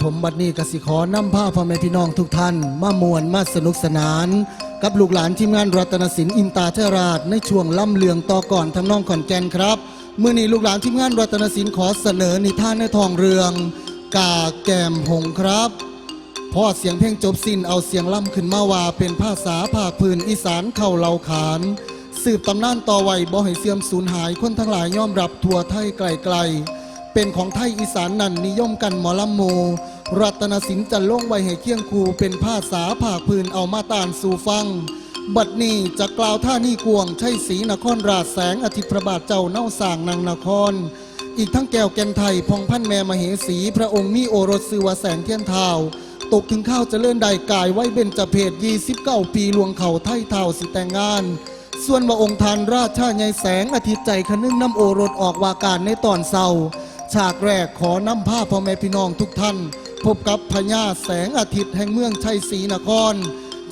ครับผมบัดนี้กสิขอนำผ้าพ่อแม่พี่น้องทุกท่าน มามวนมาสนุกสนาน กับลูกหลานทีมงานรัตนศิลป์อินตาเทราชในช่วงล่ำเลืองต่อก่อนทำนองขอนแก่นครับเมื่อนี้ลูกหลานทีมงานรัตนศิลป์ขอเสนอนิทานในทองเรือง กาแกมหงครับพอเสียงเพลงจบสิ้นเอาเสียงล่ำขึ้นมาว่าเป็นภาษาภาคพื้นอีสานเข้าเหล่าขาน สืบตำนานต่อไว้บ่ให้เสื่อมสูญหายคนทั้งหลายยอมรับทั่วไทยไกลๆ เป็นของไทยอีสานนั่นนิยมกันหมอลำโม รัตนศิลป์จะลงไว้ให้เคียงคูเป็นภาษาภาคพื้นเอามาตานสู่ฟัง บัดนี้จะกล่าวท่านี่กวงใช่สีนครราชแสงอาทิตย์พระบาทเจ้าเน่าสางนางนคร อีกทั้งแก้วแกนไทยพองพันแม่มเหสีพระองค์มีโอรสสือวาแสงเทียนเท้าตกถึงข้าวจะเลื่อนใดกายไว้เบญจเพศ29ปีลวงเขาไทยเท้าสิแต่งงาน ส่วนว่าองค์ทานราชาใหญ่แสงอาทิตย์ใจคนึงน้ำโอรสออกวาการในตอนเศร้า ฉากแรกขอนำผ้าพพ่อแม่พี่น้องทุกท่าน พบกับพญาแสงอาทิตย์แห่งเมืองชัยศรีนคร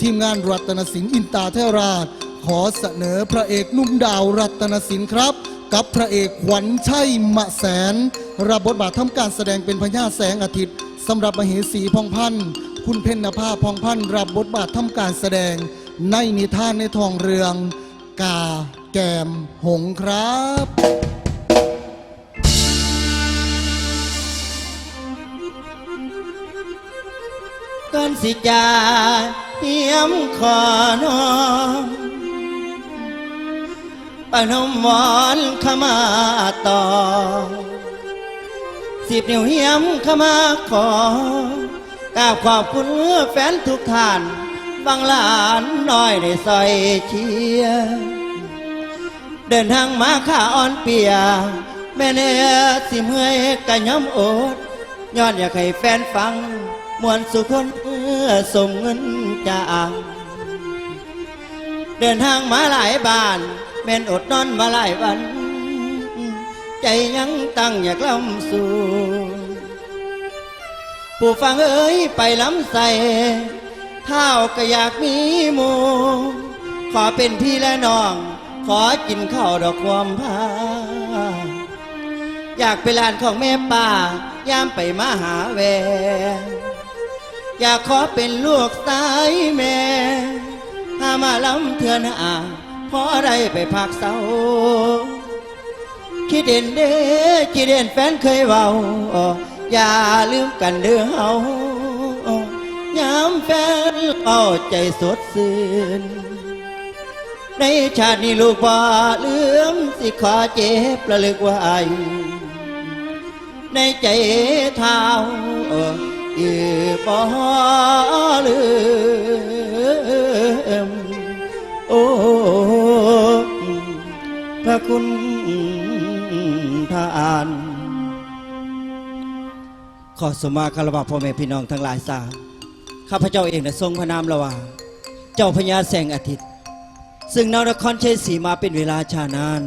ทีมงานรัตนศิลป์อินตาเทราช ขอเสนอพระเอกนุ่มดาวรัตนศิลป์ครับ กับพระเอกขวัญชัยมะแสน รับบทบาททำการแสดงเป็นพญาแสงอาทิตย์สำหรับมเหสีพองพันธ์คุณเพ็ญนภาพองพันธ์รับบทบาททำการแสดง ในนิทานในทองเรือง กาแกมหงครับ ก่อนสิจาเตรียมขอน้องปานมหวานขมาต่อ สิบนิ้วเหียมขมาขอกราบขอบคุณแฟนทุกท่านบางหลานน้อยในซอยเชียเดินทางมาข้าอ่อนเปีย แม่เนื้อสิเมื่อยกะย้อมโอดย้อนอยากให้แฟนฟัง มวนสุคนเมื่อส่งเงินจางเดินทางมาหลายบ้านแม่นอดนอนมาหลายวัน ใจยังตั้งอยากลำสู่ผู้ฟังเอ้ยไปล้ำใส่เท้าก็อยากมีหมูขอเป็นพี่และน้อง ขอกินข้าวดอกความพาอยากไปลานของแม่ป่ายามไปมาหาแว อยากขอเป็นลูกสายแม่หามาล้ำเถื่อนอ่างพอได้ไปพักเศร้าคิดเด่นเด้คิดเด่นแฟนเคยเว้าอย่าลืมกันเด้อเฮายามแฟนเอาใจสดชื่นในชาตินี้ลูกบ่ลืมสิขอเจ็บระลึกไว้ในใจเท้า บ่ลืมโอ้พระคุณทานขอสมมาคารวะพ่อแม่พี่น้องทั้งหลายสาข้าพเจ้าเองนะทรงพระนามละว่า เจ้าพญาแสงอาทิตย์ ซึ่งนานครชัยศรีมาเป็นเวลาชานาน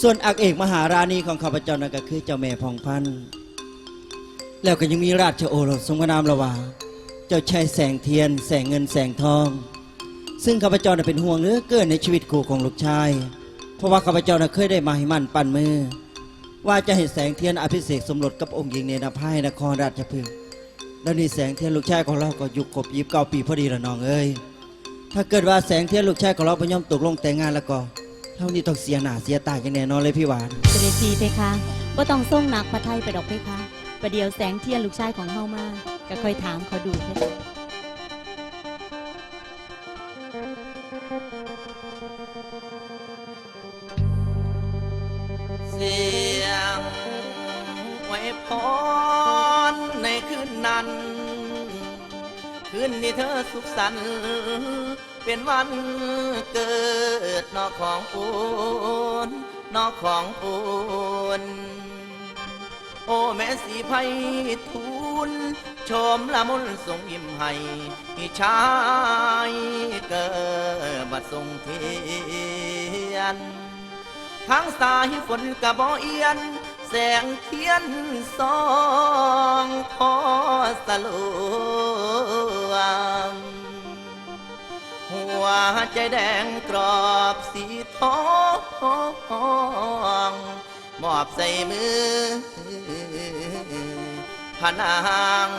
ส่วนอักเอกมหาราณีของข้าพเจ้านั่นก็คือเจ้าแม่พองพันธ์ แล้วก็ยังมีราชโอรสทรงพระนามละว่าเจ้าชายแสงเทียน แสงเงินแสงทอง ซึ่งข้าพเจ้าน่ะเป็นห่วงเหลือเกินในชีวิตคู่ของลูกชาย เพราะว่าข้าพเจ้าน่ะเคยได้มาให้มันปั่นมือ ว่าจะให้แสงเทียนอภิเษกสมรสกับองค์หญิงเนรพายนครราชพฤกษ์แล้วนี่แสงเทียนลูกชายของเราก็อยู่ครบยีบเก้าปีพอดีละน้องเอ้ยถ้าเกิดว่าแสงเทียนลูกชายของเราพยอมตกลงแต่งงานแล้วก็เท่านี้ต้องเสียหน้าเสียตาอย่างแน่นอนเลยพี่หวานเสด็จทีเพคะว่าต้องส่งหนักพระไทยไปดอกเพคะ ประเดี๋ยวแสงเทียนลูกชายของเฮามาก็ค่อยถามขาดูเพคะเสียงไว้พรในคืนนั้น คืนนี้เธอสุขสันต์เป็นวันเกิดนอกของปูนนอกของปูน โอ้แม่สีไพทูลชมละมุนทรงยิ้มให้พี่ชายเกิดบัดทรงเทียนทางสายฝนกระบอเอียน แสงเทียนสองพอสลวงหัวใจแดงกรอบสีทองมอบใส่มือ พนาง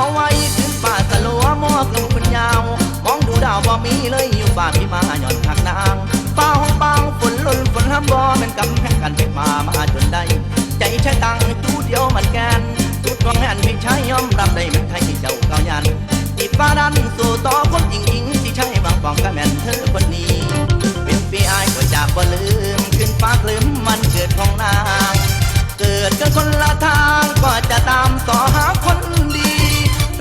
เอาไว้คืนป่าสลัวมอกลงคุณยาว มองดูดาวบ่มีเลยอยู่ป่าพี่มาหย่อนหักนางฟ้าห้องบางฝนหล่นฝนห้ามบ่แมันกำแพงกันไปมามาจนได้ ใจใช้ตังจูเดียวมันแกนจุดของแม่นไม่ช่ยยอมรับได้มันไทยเจ้าเก่ายันติดฟ้าดันสู่ต่อคนจริงจริงที่ใช่บางฟองก็แม่นเธอคนนี้ เป็นปีอายก็จากบ่ลืมขึ้นฟ้าคลืมมันเกิดของนางเกิดกันคนละทางก็จะตามต่อหาคนดี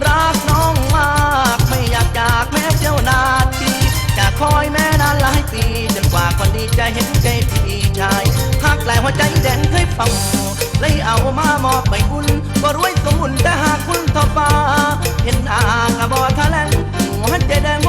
รักน้องมากไม่อยากจากแม้เจ้านาทีจะคอยแม่นานหลายปีจนกว่าคนดีจะเห็นใจพี่ชายหักหลาใจแดงเคยฟังเลยเอามามอบไปคุณก็รวยสมุนแต่หากคุณทอฟ้าเห็นอาก็บ่ทะแลงหัวใจแดง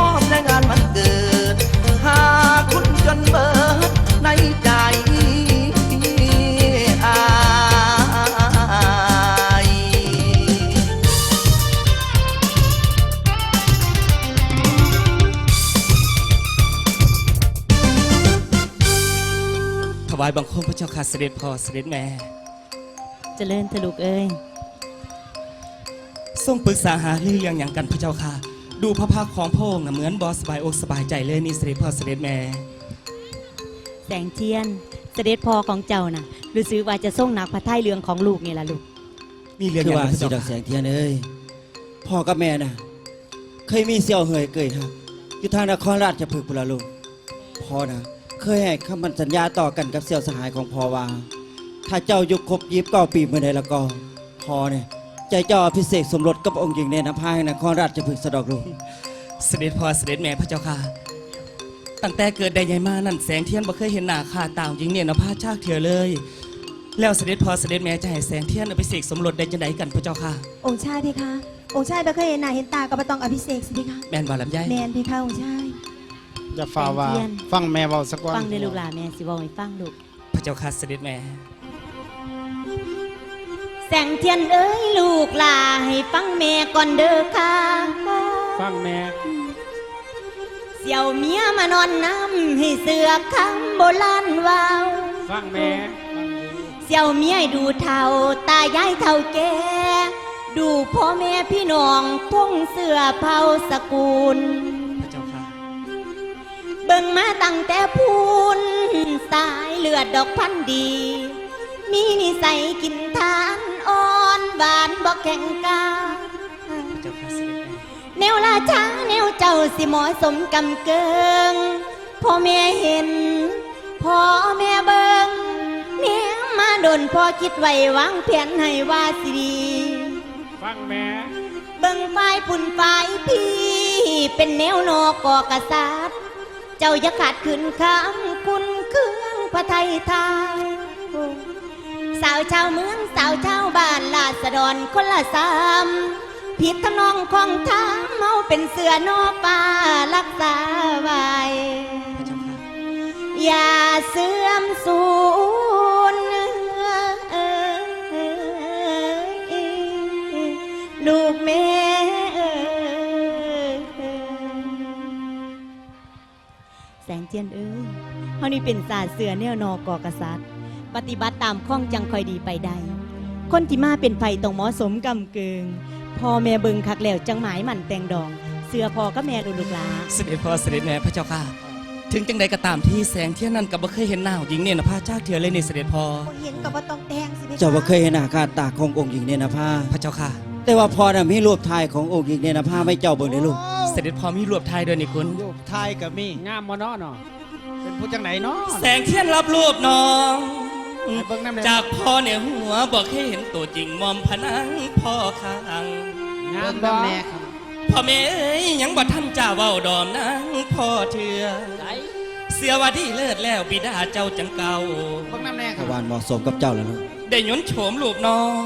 คมพระเจ้าค่ะเสด็จพ่อเสด็จแม่ เจริญเถอะลูกเอ้ยทรงปรึกษาหารือเรื่องอย่างกันพระเจ้าค่ะ ดูพระพักตร์ของพระองค์น่ะเหมือนบอสบายอกสบายใจเลยนี่เสด็จพ่อเสด็จแม่ แสงเทียน เสด็จพ่อของเจ้าน่ะรู้สึกว่าจะส่งหนักพระทัยเรื่องของลูกนี่ล่ะลูก มีเรื่องคืออย่างว่าพระสิเจ้าดอกแสค่ะงเทียนเอ้ยพ่อกับแม่น่ะ เคยมีเสี่ยวเหยเกยครับอยู่ทางนครราชพฤกษ์พุนละลูกพ่อนะ เคยให้คำมันสัญญาต่อกันกับเสี่ยวสหายของพ่อว่า ถ้าเจ้ายุคครบยีบเก้าปีเมื่อใดแล้วก็พ่อเนี่ยใจเจ้าอภิเษกสมรสกับองค์หญิงในนภาแห่งนครราชพฤกษ์สะดอกลูกเสด็จพ่อเสด็จแม่พระเจ้าค่ะ ตั้งแต่เกิดได้ใหญ่มานั่นแสงเทียนบ่เคยเห็นหน้าค่าตาหญิงเนี่ยนภาชากเถื่อเลย แล้วเสด็จพ่อเสด็จแม่จะให้แสงเทียนเอาไปเสกสมรสได้จังไดกันพระเจ้าค่ะ องค์ชายเพคะ องค์ชายไม่เคยเห็นหน้าเห็นตากับต้องอภิเษกสิเพคะแม่นบ่ลำไยแมนเพคะองค์ชาย อย่าฝ่าว่าแสงเทียนฟังแม่เบาสักวันฟังเด้อลูกหลานแม่สิบอกให้ฟังลูก พระเจ้าค่ะเสด็จแม่ แสงเทียนเอ้ยลูกหลาให้ฟังแม่ก่อนเด้อค่ะ ฟังแม่เสี่ยวเมียมานอนน้ำให้เสือคำโบราณวาว ฟังแม่เสี่ยวเมียให้ดูเท่าตายายเท่าแก่ดูพ่อแม่พี่น้องทุ่งเสือเผาสกุล บิ่งมาตั้งแต่พูนสายเลือดดอกพันธุ์ดี มีนิสัยกินทานอ่อนหวานบอกแข่งกาพระเจ้าค่ะเสด็จแม่แนวราชาแนวเจ้าสิเหมอสมกำเกิงพ่อแม่เห็นพ่อแม่เบิงเนียมาโดนพ่อคิดไว้วางแผนให้ว่าสิดีฟังแม่เบิ่งฝ่ายปุ่นฝ่ายพี่ เป็นแนวนอกก่อกษัตริย์ เจ้าอย่าขาดขืนคำคุณเครื่องพระไทยทายสาวชาวเมืองสาวชาวบ้านลาษฎรคนละสามผิดทำนองของทางเมาเป็นเสือนอป่ารักษาไว้อย่าเสื่อมสูญลูกแม่ งเทียนเอ้ยเฮานี่เป็นศาสตร์เสือแนวนอกอกษัตริย์ ปฏิบัติตามข้องจังคอยดีไปใด คนที่มาเป็นไผ่ต้องเหมาะสมกำเกิงพ่อแม่เบิงคักแล้วจังหมายหมันแต่งดอง เสือพ่อกับแม่ดูลูกหลาเสด็จพ่อเสด็จแม่พระเจ้าค่ะ ถึงจังใดก็ตามที่แสงเทียนนั้นก็บ่เคยเห็นหน้าหญิงเนี่ยนภาชากเถื่อเลยนี่เสด็จพ่อองค์เห็นกับว่าต้องแต่งสิเพคะเจ้าบ่เคยเห็นหน้าค่าตาขององค์หญิงในนภาพระเจ้าค่ะ แต่ว่าพ่อน่ะมีรูปถ่ายขององค์หญิงในนภาไม่เจ้าเบิ่งได้ลูก เสด็จพ่อมีรวบทายด้วยนี่คุณลูกทายกับมี งามมาเนาะเนาะเป็นผู้จังไหนเนาะแสงเทียนรับรูปน้อง ให้เบิ่งน้ำแดงจากพ่อเนี่ยหัวบอกให้เห็นตัวจริงมอมพนังพ่อข้างงามบ่แม่ครับพ่อแม่เอ้ยยังบ่ทันจ่าเว้าดอมนังพ่อเถื่อเสียว่าที่เลิศแล้วบิดาเจ้าจังเก่า เบิ่งน้ำแน่คพรับระวานเหมาะสมกับเจ้าแล้วลูกได้ยนต์โฉมรูปน้อง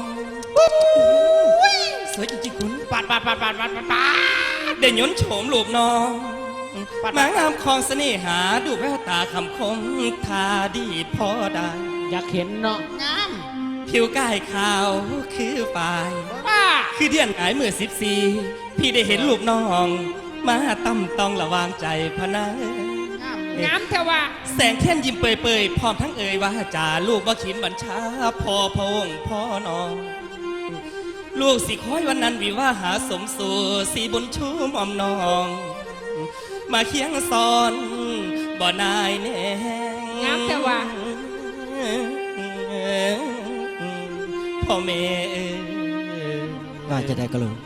สวยจริงๆคุณ ปาดปาดปาดปาดปาดปาดปาด ได้ยนต์โฉมรูปน้องปัดมางามของเสน่หาดูแววตาคำคมทาดีพอได้ อยากเห็นเนาะงามผิวกายขาวคือปลายป้าคือเดือนหงายมือสิบสี่พี่ได้เห็นลูกน้อง มาตั้มต้องระวางใจพะนะงามงามแต่ว่าแสงเทียนยิ้มเปยๆพร้อมทั้งเอ่ยว่าจ่าลูกว่าขินบัญชาพ่อพงพ่อน้อง ลูกสิคอยวันนั้นวิว่าหาสมสู่สีบุญชูหมอมน้อง มาเคียงซ้อนบ่นายแน่งามแต่ว่าพ่อแม่เอ่ยว่าจะได้กะลูก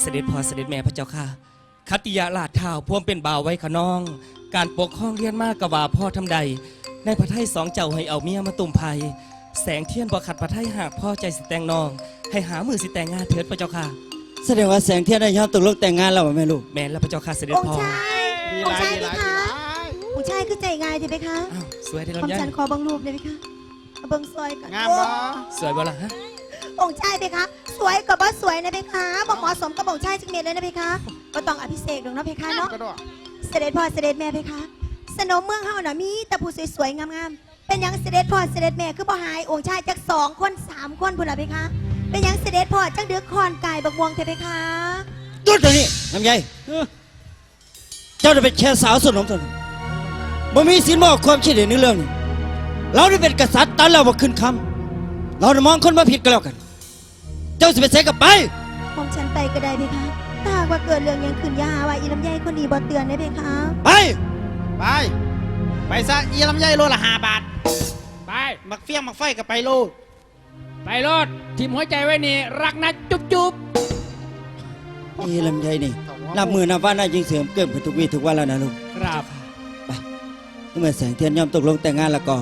เสด็จพ่อเสด็จแม่พระเจ้าค่ะคัตติยาลาดเท้าพ่วมเป็นบ่าวไว้ขะน้อง การปกครองเรียนมากกว่าพ่อทำใด ในพระไทยสองเจ้าให้เอาเมียมาตุ่มภัย แสงเทียนบ่ขัดพระไทยหากพ่อใจสิแต่งน้อง ให้หามือสิแต่งงานเถิดพระเจ้าค่ะ แสดงว่าแสงเทียนได้ยอมตกลงแต่งงานแล้วบ่แม่ลูกแม่นและพระเจ้าค่ะเสด็จองค์พ่อชายดีองหค์ลายชายดีเพหลายดีคะหลายองค์ชายคือใจง่ายใช่ไหมคะอ้าวสวยได้ผมลำไยฉันขอบังรูปได้ไหมคะเบิ่งสวยกันงามบ่สวยบ่ล่ะฮะองค์ชายเพคะ สวยกับว่าสวยนะเพคะบอกเหมาะสมกับองค์ชายจังเมียเลยนะเพคะก็ต้องอภิเษกดอกเนาะเพคะเนาะก็ดอกเสด็จพ่อเสด็จแม่เพคะ สนมเมืองเฮาน่ะมีแต่ผู้สวยๆงามๆ เป็นหยังเสด็จพ่อเสด็จแม่คือบ่หายองค์ชายจักสองคนสามคนพุ่นล่ะเพคะ เป็นหยังเสด็จพ่อจังเดือกคอนกายบักม่วงเทเพคะหยุดเดี๋ยวนี้น้ำใหญ่เจ้าจะเป็นแค่สาวสนมเท่านั้นบ่มีสินบอกความคิดเห็นในเรื่องนี้เราได้เป็นกษัตริย์ตันเราบ่ขึ้นคำเราได้มองคนมาผิดกันแล้วกัน เจ้าสิไปใส่กับไปผมฉันไปก็ได้เพคะถ้าหากว่าเกิดเรื่องหยังขึ้นอยาหาว่าอีลำไยคนดีบ่เตือนได้เพคะไป ไป ไปซะอีลำไยโลละห้าบาท ไปมักเฟี้ยงมักไฟกับไปโลด ไปโลดทีมหัวใจไว้นี่ รักนะจุ๊บจุ๊บเอ้ลำไยนี่นับมือนับว่าน่ายิ่งเสริมเกิมขึ้นทุกวีทุกวันแล้วนะลุงครับเมื่อแสงเทียนยอมตกลงแต่งงานแล้วก็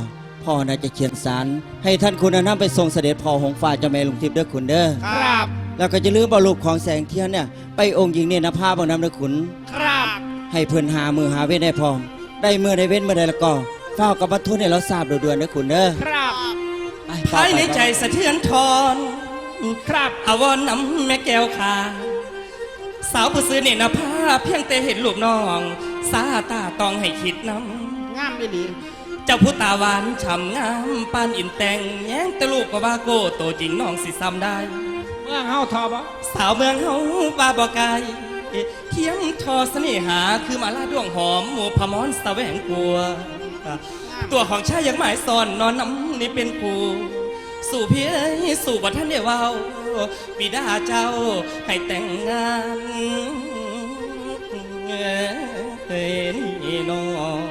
พ่อน่าจะเขียนสาร ให้ท่านคุณนำไปส่งเสด็จพ่อหงฟ้าเจ้าแม่ลุงทิพย์เด้อขุนเด้อครับ แล้วก็จะลืมเอารูปของแสงเทียนเนี่ยไปองค์หญิงเนี่ยนภาบางน้ำเด้อขุนครับ ให้เพิ่นหามือหาเว้นได้พร้อม ได้เมื่อได้เว้นเมื่อใดแล้วก็เฝ้ากับบรรทุนให้เราทราบโดยด่วนเด้อขุนเด้อครับไป ภายในใจสะเทือนทอนครับอาวรน้ำแม่แก้วขาสาวผู้ซื้อเนี่ยนะผ้าเพียงแต่เห็นรูปน้องสาตาต้องให้คิดน้ำงามดีดีเจ้าผู้ตาหวานฉ่ำงามปานอินแต่งแย้งแตะลูกก็ว่าโกโตจริงน้องสิซ้ำได้ เมืองเฮาทอบ่สาวเมืองเฮาว่าบอกไกลเทียมทอเสน่หาคือมาลาดวงหอมหมู่พมรแสวงกลัว ตัวของชายยังหมายซอนนอนน้ำนี่เป็นกูสู่เพียสู่บัท่านเดียวาบิดาเจ้าให้แต่งงานเอ้ยนี่น้อง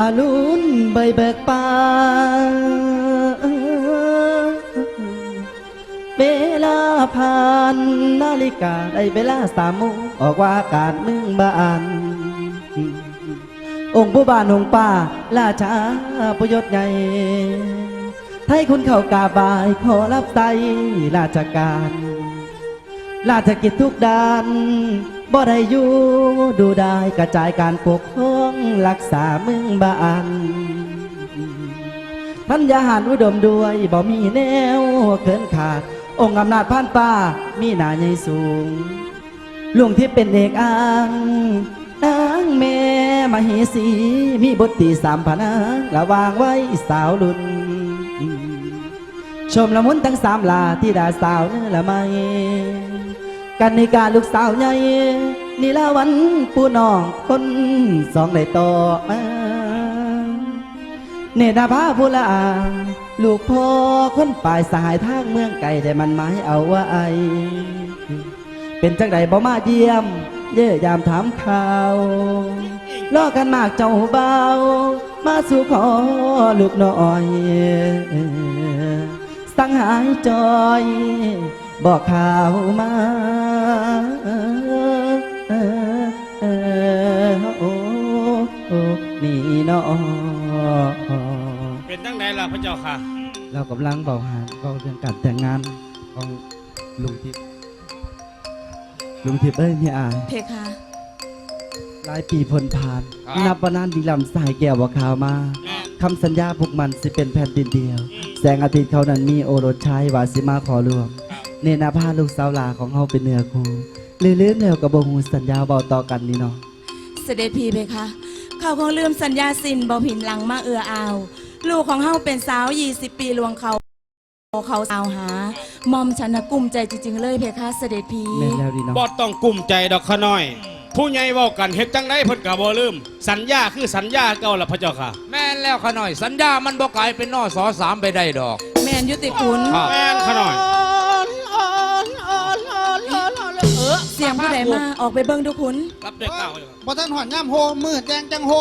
อารุณใบเบิกปานเวลาผ่านนาฬิกาได้เวลาสามโมงออกว่าการเมืองบ้านองค์ผู้บ้านองค์ป้าราชาประยศใหญ่ให้คุณเข้ากาบายขอรับใส่ราชการ ราชกิจทุกด้าน บ่ได้อยู่ดูได้กระจายการปกครองรักษาเมืองบ้านท่านยาหารอุดมด้วยบ่มีแนวเขินขาด องค์อำนาจผ่านป่ามีหนาใหญ่สูงลุงที่เป็นเอกอ้างนางแม่มาเหสีมีบทตีสามพนางระวางไว้สาวรุ่นชมละมุนทั้งสามลาที่ดาสาวเนื้อละไม่ กันในการลูกสาวใหญ่นี่ละวันผู้น้องคนสองได้ต่อมาเนตรนาภาผู้ละอาลูกพ่อคนปลายสหายทางเมืองไก่ได้มันหมายเอาว่าไอ เป็นจังใดบ่มาเยี่ยม เย่ยามถามข่าวรอกันมากเจ้าเบามาสู่ขอลูกน้อย สังหายจอย บอกข่าวมาโอ้โอ้นี่เนาะเป็นตั้งไหนล่ะพระเจ้าค่ะ เรากำลังเบาหาเบาเรื่องการแต่งงานของลุงทิพย์ลุงทิพย์เอ้ยพี่อายเพคะหลายปีพ้นผ่าน ครับ นับว่านานดีลำสายแก้วว่าข่าวมา คำสัญญาพวกมันสิเป็นแผ่นดินเดียว แสงอาทิตย์เขานั้นมีโอรสชายวาสิมาขอรวม เนนาพาลูกสาวหลาของเฮาเป็นเนื้อคู่ลืมๆแล้วกับบหูสัญญาเบาต่อกันนี่เนาะเสด็จพี่เพคะ เขาคงลืมสัญญาสินบ่ผินหลังมาเอืออาว ลูกของเฮาเป็นสาว20ปีลวงเขาเขาสาวหามอมฉันนะกลุ้มใจจริงๆเลยเพคะเสด็จพี่แม่นแล้วดีเนาะบ่ต้องกลุ้มใจดอกขะน้อย ผู้ใหญ่เว้ากันเฮ็ดจังไดเพิ่นก็บ่ลืม สัญญาคือสัญญาเก่าล่ะพระเจ้าค่ะ แม่นแล้วขะหน่อย สัญญามันบ่กลายเป็นนอสอสามไปได้ดอก แมนยุติคุณครับแม่นขะน้อย เสียงผู้ใดมาออกไปเบิ่งดูคุณรับด้วยเก่าเลยบ่ท่านหอนย่ำโฮมือแจงจังโฮ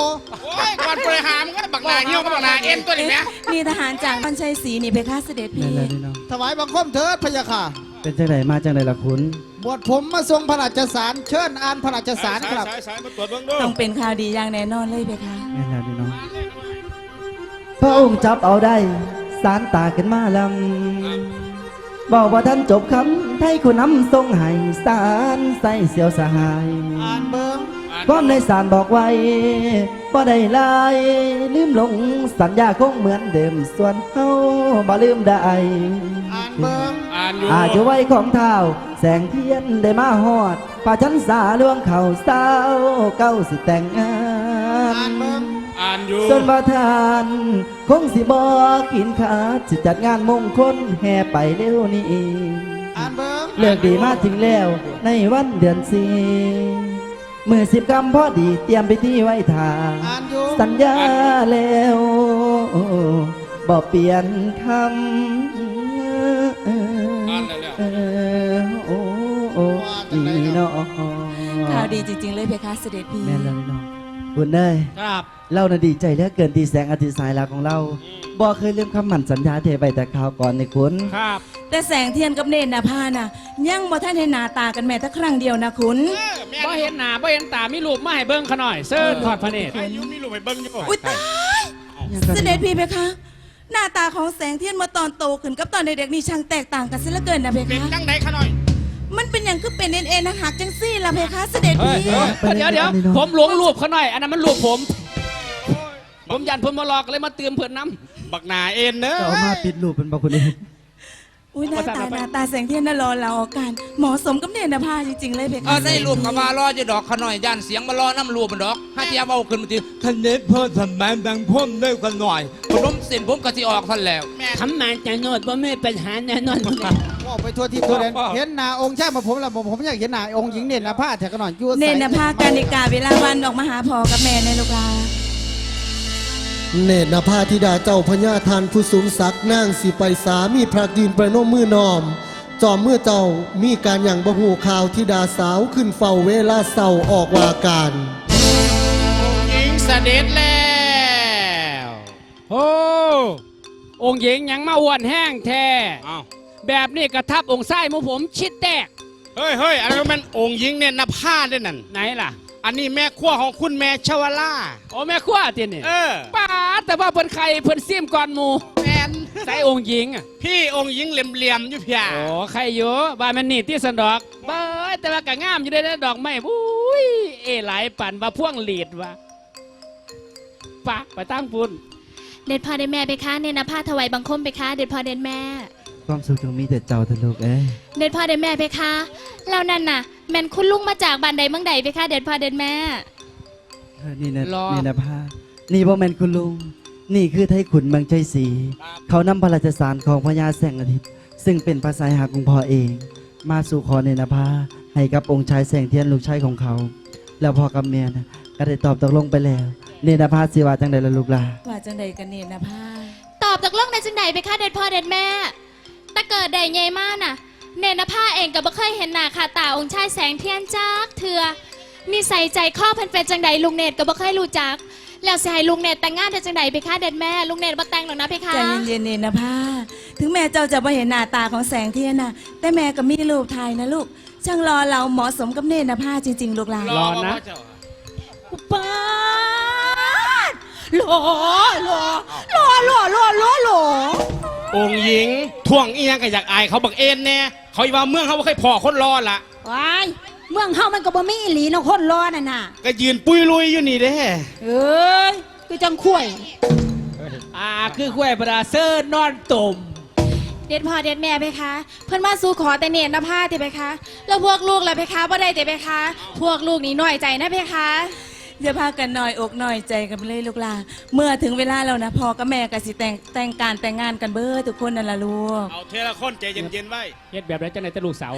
โอ้ยก่อนบริหารมันก็บักหนาเหี่ยวกับบักหนาเอ็นตัวนี้แหมนี่ทหารจากพันชัยศรีนี่เพคะเสด็จแม่พี่นแล้วดีเนาะถวายบังคมเถิดพะยะค่ะเป็นจังไดมาจังไดล่ะคุณบวชผมมาทรงพระราชสารเชิญอ่านพระราชสารครับสายๆๆมาตรวจเบิ่งดูต้องเป็นข่าวดีอย่างแน่นอนเลยเพคะแม่นแล้วดีเนาะพระองค์จับเอาได้สารตาขึ้นมาลำ บอกว่าท่านจบคำไทยคุณนำทรงให้สารใส่เสียวสหาย อ่านเบิงความในสารบอกไว้บ่ได้ลายลืมหลงสัญญาคงเหมือนเดิมส่วนเฮาบ่ลืมได้ อ่านเบิงอ่านอยู่อายุไว้ของเท้าแสงเทียนได้มาฮอดป่าชันสาล่วงเข่าสาวเก้าสิแต่งงาอ่าน นเบิง อ่านอยู่ส่วนว่าทาน คงสิบ่กินขาดสิจัดงานมงคลแห่ไปเร็วนี้อ่านเบิงเลือกดีมาถึงแล้ว ในวันเดือนสี่มือสิบกำพอดีเตรียมไปที่ไว้ทาง อ่านอยู่สัญญาแล้วบ่เปลี่ยนคำอ่านแล้ว เออโอ้โอ้นี่เนาะข่าวดีจริงๆเลยเพคะเสด็จพี่ แม่นแล้วเนาะ คุณเอ้ยครับเราน่ะดีใจเหลือเกินที่แสงอาทิตย์สายหลักของเราบ่เคยลืมคำมั่นสัญญาเทไปแต่คราวก่อนในคุณครับ แต่แสงเทียนกับเนตรนาพาน่ะยังบ่ท่านให้หนาตากันแม้แต่ครั้งเดียวนะคุณบ่เห็นหน้าบ่เห็นตามีรูปมาให้เบิ่งเขาหน่อยเซิร์นทอดพระเนตรอายุมีลูกไปเบิ่งอยู่อุ้ยตายเสด็จพี่เพคะหน้าตาของแสงเทียนเมื่อตอนโตขึ้นกับตอนเด็กๆนี่ช่างแตกต่างกันเสียเหลือเกินนะเพเป็นคะจังไดขะน้อย มันเป็นอย่างคือเป็นเอ็นเอ็นหักจังซี่ล่ะเพคะเสด็จพี่เดี๋ยวเดี๋ยวผมหลงรูปเขาหน่อย อันนั้นมันรูปผม ผมยันเพิ่นมาหลอกเลยมาเตือนเพิ่นน้บักหนาเอ็นเด้อจะเอามาปิดรูปเป็นบ่คุณเอง อุ้ยหน้าตาหน้าตาแสงเทียนน่ะรอเราออกกันเหมาะสมกับเนตรนาพาจริงๆเลยเพคะเออได้รูปกับมารอจะดอกขะหน่อยย่านเสียงมารอน้ำรูปมันดอกถ้าเทียบเอาขึ้นมาทีท่านเน็ตเพิ่นทำแมนแบงพ่นได้กันหน่อยขนมเส้นผมก็สิออกท่านแล้วำคำหมายจะโนดบ่ไม่ปัญหาแน่นอน เลยว่าไปทั่วทิศทั่วแดนเห็นหน้าองค์ชายมาผมละผมผมอยากเห็นหน้าองค์หญิงเด่นนะผ้าแถวกันหน่อยยั่วเนตรนาพาการนิกาเวลาวันออกมาหาพ่อกับแม่ในลูกลาเนตรนภาธิดาเจ้าพญาทานผู้สูงศักดิ์นางสีไปสามีพระยืนประนมมือนอม จอมเมื่อเจ้ามีการอย่างบหูข่าวธิดาสาวขึ้นเฝ้าเวลาเศร้าออกว่าการหญิงเสด็จแล้วโอ้องค์หญิงยังมาอ้วนแห้งแท้อ้าว แบบนี้กระทับองค์ไส้หมูผมชิดแตกเฮ้ยเฮ้ยอันนั้นมันองค์หญิงเนี่ยนภาด้วยนั่นไหนล่ะ อันนี้แม่ขั้วของคุณแม่ชวล่าโอ้แม่ขั้วเตียนนี่เออป้าดแต่ว่าเพิ่นใครเพิ่นซิมก่อนหมูแมนใส่องค์หญิงอะพี่องค์หญิงเหลี่ยมๆอยู่เพียโอ้ใครอยู่บ้านมันนี่ที่สันดอกเบ้ยแต่ว่าก็งามอยู่ได้อดอกไม้อุ้ยเอหลายปั่นว่าพ่วงหลีดว่ะปะไปตั้งปุ่น เด็ดพอเด็ดแม่ไปคะเนนภาถวายบังคมไปคะเด็ดพอเด็ดแม่ ความสุขจงมีแต่เจ้าทะลูกเอ้ยเด็ดพอเด็ดแม่ไปคะแล้วนั่นน่ะ แม่นคุณลุงมาจากบ้านใดเมืองใดไปคะเด็ดพอเด็ดแม่ เออนี่นะรอ นี่นะพานี่บ่แม่นคุณลุง นี่คือไทยขุนเมืองใจศรีเขานำพระราชสารของพญาแสงอาทิตย์ ซึ่งเป็นภาษาหาของพ่อเอง มาสู่ขอเนนภาให้กับองค์ชายแสงเทียนลูกชายของเขา แล้วพ่อกับแม่นะก็ได้ตอบตกลงไปแล้ว เนนภาสิว่าจังใดล่ะลูกหลาว่าจังใดกันเนี่ยนะพาตอบจากโลกในจังใดไปคะเด็ดพอเด็ดแม่ แต่เกิดใดใหญ่มากน่ะ เนนภาเองก็บ่เคยเห็นหน้าค่าตาองค์ชายแสงเทียนจักเถื่อนิสัยใจข้อเพันเป็นจังใดลุงเนตรก็บ่เคยรู้จัก แล้วสิให้ลุงเนตรแต่งงานได้จังใดไปคะเด็ดแม่ ลุงเนตรบ่แต่งหรอกนะเพคะ ใจเย็นๆเนี่ยนะพาถึงแม่เจ้าจะไม่เห็นหน้าตาของแสงเทียนน่ะแต่แม่ก็มีรูปถ่ายนะลูก ช่างรอเราเหมาะสมกับเนตรนะพาจริง ๆ ลูกหลานรอนะ ป้าดหล่อหล่อหล่อหล่อหล่อหล่อหล่อ องค์หญิงท่วงเอียงก็อยากอายเขาบักเอ็นแน่เขาอีว่าเมืองเขาบ่เคยพอคนรอละว้ายเมืองเฮามันก็บ่มีอีหลีเนาะคนรอน่ะน่ะก็ยืนปุยลุยอยู่นี่เด้เอ้ยคือจังข่วยอ่าคือขวยประดาเซอร์นอนตุ่มเด็ดพ่อเด็ดแม่เพคะ เพื่อนมาสู่ขอแต่เนตรนะพาติเพคะ แล้วพวกลูกล่ะเพคะบ่ได้แต่เพคะ พวกลูกนี่น้อยใจนะเพคะ อย่าพากันน้อยอกน้อยใจกันไปเลยลูกหลานเมื่อถึงเวลาแล้วนะพ่อกับแม่ก็สิแต่งแต่งการแต่งงานกันเบ้อทุกคนนั่นล่ะลูกเอาเทละคนใจเย็นๆไว้เฮ็ดแบบไรจังไหนแต่ลูกสาว